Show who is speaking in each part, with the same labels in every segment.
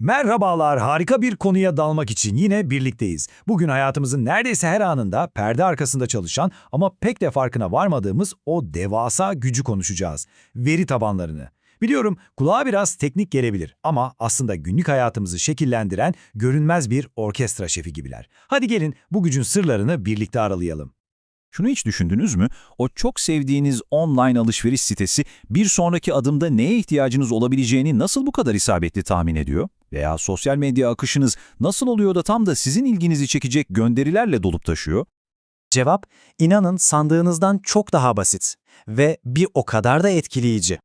Speaker 1: Merhabalar, harika bir konuya dalmak için yine birlikteyiz. Bugün hayatımızın neredeyse her anında perde arkasında çalışan ama pek de farkına varmadığımız o devasa gücü konuşacağız. Veri tabanlarını. Biliyorum kulağa biraz teknik gelebilir ama aslında günlük hayatımızı şekillendiren görünmez bir orkestra şefi gibiler. Hadi gelin bu gücün sırlarını birlikte aralayalım.
Speaker 2: Şunu hiç düşündünüz mü? O çok sevdiğiniz online alışveriş sitesi bir sonraki adımda neye ihtiyacınız olabileceğini nasıl bu kadar isabetli tahmin ediyor? Veya sosyal medya akışınız nasıl oluyor da tam da sizin ilginizi çekecek gönderilerle dolup taşıyor?
Speaker 3: Cevap, inanın sandığınızdan çok daha basit ve bir o kadar da etkileyici.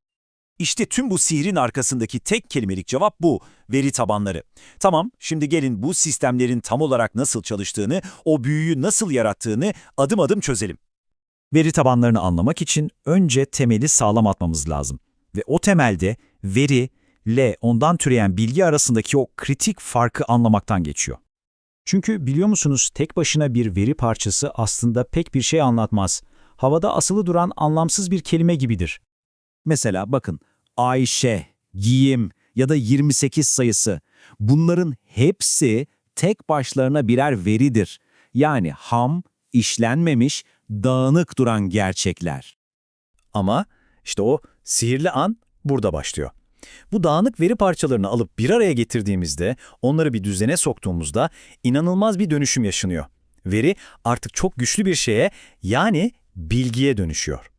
Speaker 2: İşte tüm bu sihrin arkasındaki tek kelimelik cevap bu, veri tabanları. Tamam, şimdi gelin bu sistemlerin tam olarak nasıl çalıştığını, o büyüyü nasıl yarattığını adım adım çözelim. Veri tabanlarını anlamak için önce temeli sağlam atmamız lazım. Ve o temelde veri, ile ondan türeyen bilgi arasındaki o kritik farkı anlamaktan geçiyor.
Speaker 4: Çünkü biliyor musunuz tek başına bir veri parçası aslında pek bir şey anlatmaz. Havada asılı duran anlamsız bir kelime gibidir.
Speaker 2: Mesela bakın Ayşe, giyim ya da 28 sayısı bunların hepsi tek başlarına birer veridir. Yani ham, işlenmemiş, dağınık duran gerçekler. Ama işte o sihirli an burada başlıyor. Bu dağınık veri parçalarını alıp bir araya getirdiğimizde, onları bir düzene soktuğumuzda inanılmaz bir dönüşüm yaşanıyor. Veri artık çok güçlü bir şeye yani bilgiye dönüşüyor.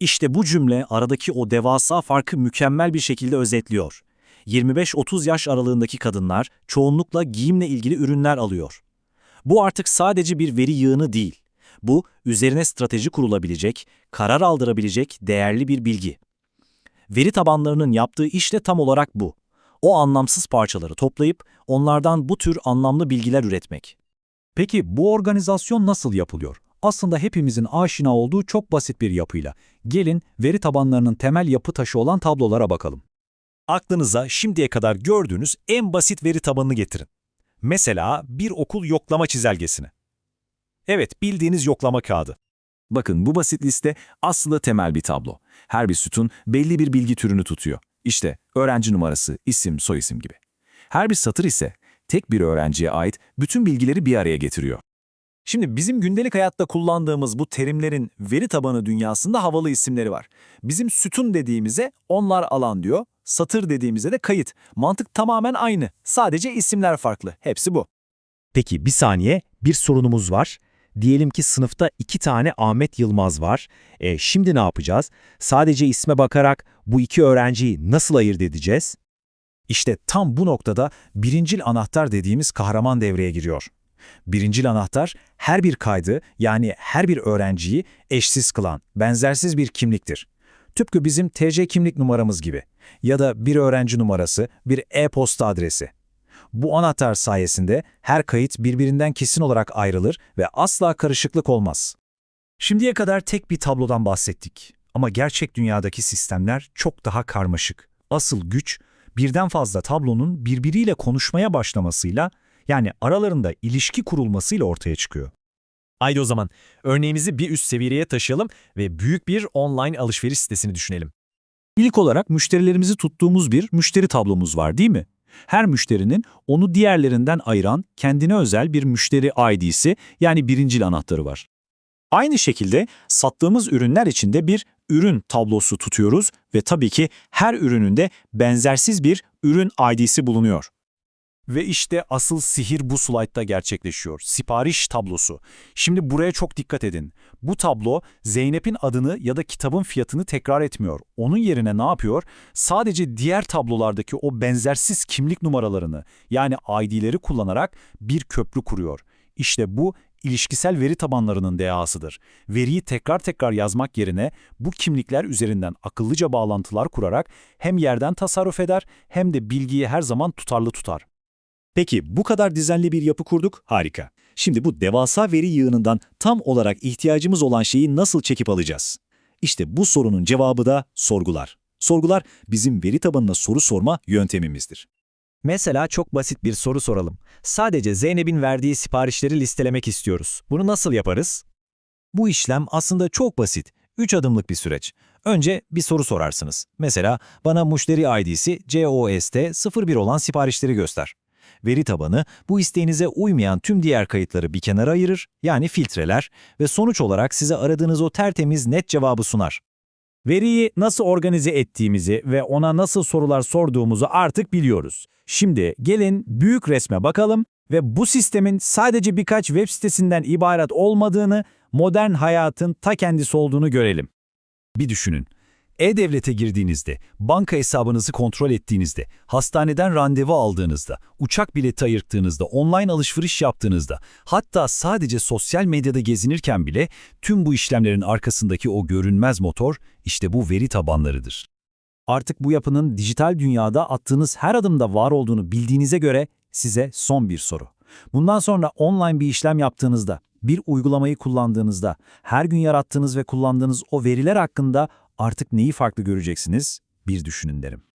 Speaker 4: İşte bu cümle aradaki o devasa farkı mükemmel bir şekilde özetliyor. 25-30 yaş aralığındaki kadınlar çoğunlukla giyimle ilgili ürünler alıyor. Bu artık sadece bir veri yığını değil. Bu, üzerine strateji kurulabilecek, karar aldırabilecek değerli bir bilgi. Veri tabanlarının yaptığı iş de tam olarak bu. O anlamsız parçaları toplayıp onlardan bu tür anlamlı bilgiler üretmek.
Speaker 5: Peki bu organizasyon nasıl yapılıyor? Aslında hepimizin aşina olduğu çok basit bir yapıyla. Gelin veri tabanlarının temel yapı taşı olan tablolara bakalım.
Speaker 2: Aklınıza şimdiye kadar gördüğünüz en basit veri tabanını getirin. Mesela bir okul yoklama çizelgesini. Evet, bildiğiniz yoklama kağıdı. Bakın bu basit liste aslında temel bir tablo. Her bir sütun belli bir bilgi türünü tutuyor. İşte öğrenci numarası, isim, soyisim gibi. Her bir satır ise tek bir öğrenciye ait bütün bilgileri bir araya getiriyor. Şimdi bizim gündelik hayatta kullandığımız bu terimlerin veri tabanı dünyasında havalı isimleri var. Bizim sütun dediğimize onlar alan diyor, satır dediğimize de kayıt. Mantık tamamen aynı. Sadece isimler farklı. Hepsi bu.
Speaker 6: Peki bir saniye, bir sorunumuz var. Diyelim ki sınıfta iki tane Ahmet Yılmaz var. E, şimdi ne yapacağız? Sadece isme bakarak bu iki öğrenciyi nasıl ayırt edeceğiz?
Speaker 4: İşte tam bu noktada birincil anahtar dediğimiz kahraman devreye giriyor. Birincil anahtar her bir kaydı yani her bir öğrenciyi eşsiz kılan, benzersiz bir kimliktir. Tıpkı bizim TC kimlik numaramız gibi ya da bir öğrenci numarası, bir e-posta adresi. Bu anahtar sayesinde her kayıt birbirinden kesin olarak ayrılır ve asla karışıklık olmaz.
Speaker 2: Şimdiye kadar tek bir tablodan bahsettik. Ama gerçek dünyadaki sistemler çok daha karmaşık. Asıl güç, birden fazla tablonun birbiriyle konuşmaya başlamasıyla, yani aralarında ilişki kurulmasıyla ortaya çıkıyor.
Speaker 7: Haydi o zaman örneğimizi bir üst seviyeye taşıyalım ve büyük bir online alışveriş sitesini düşünelim.
Speaker 4: İlk olarak müşterilerimizi tuttuğumuz bir müşteri tablomuz var değil mi? Her müşterinin onu diğerlerinden ayıran kendine özel bir müşteri ID'si yani birincil anahtarı var. Aynı şekilde sattığımız ürünler için de bir ürün tablosu tutuyoruz ve tabii ki her ürününde benzersiz bir ürün ID'si bulunuyor. Ve işte asıl sihir bu slaytta gerçekleşiyor. Sipariş tablosu. Şimdi buraya çok dikkat edin. Bu tablo Zeynep'in adını ya da kitabın fiyatını tekrar etmiyor. Onun yerine ne yapıyor? Sadece diğer tablolardaki o benzersiz kimlik numaralarını yani ID'leri kullanarak bir köprü kuruyor. İşte bu ilişkisel veri tabanlarının dehasıdır. Veriyi tekrar tekrar yazmak yerine bu kimlikler üzerinden akıllıca bağlantılar kurarak hem yerden tasarruf eder hem de bilgiyi her zaman tutarlı tutar.
Speaker 2: Peki bu kadar dizenli bir yapı kurduk, harika. Şimdi bu devasa veri yığınından tam olarak ihtiyacımız olan şeyi nasıl çekip alacağız? İşte bu sorunun cevabı da sorgular. Sorgular bizim veri tabanına soru sorma yöntemimizdir.
Speaker 7: Mesela çok basit bir soru soralım. Sadece Zeynep'in verdiği siparişleri listelemek istiyoruz. Bunu nasıl yaparız?
Speaker 2: Bu işlem aslında çok basit, 3 adımlık bir süreç. Önce bir soru sorarsınız. Mesela bana müşteri ID'si COST 01 olan siparişleri göster. Veri tabanı bu isteğinize uymayan tüm diğer kayıtları bir kenara ayırır, yani filtreler ve sonuç olarak size aradığınız o tertemiz net cevabı sunar.
Speaker 4: Veriyi nasıl organize ettiğimizi ve ona nasıl sorular sorduğumuzu artık biliyoruz. Şimdi gelin büyük resme bakalım ve bu sistemin sadece birkaç web sitesinden ibaret olmadığını, modern hayatın ta kendisi olduğunu görelim.
Speaker 2: Bir düşünün. E-Devlet'e girdiğinizde, banka hesabınızı kontrol ettiğinizde, hastaneden randevu aldığınızda, uçak bileti ayırttığınızda, online alışveriş yaptığınızda, hatta sadece sosyal medyada gezinirken bile tüm bu işlemlerin arkasındaki o görünmez motor işte bu veri tabanlarıdır.
Speaker 4: Artık bu yapının dijital dünyada attığınız her adımda var olduğunu bildiğinize göre size son bir soru. Bundan sonra online bir işlem yaptığınızda, bir uygulamayı kullandığınızda, her gün yarattığınız ve kullandığınız o veriler hakkında artık neyi farklı göreceksiniz? Bir düşünün derim.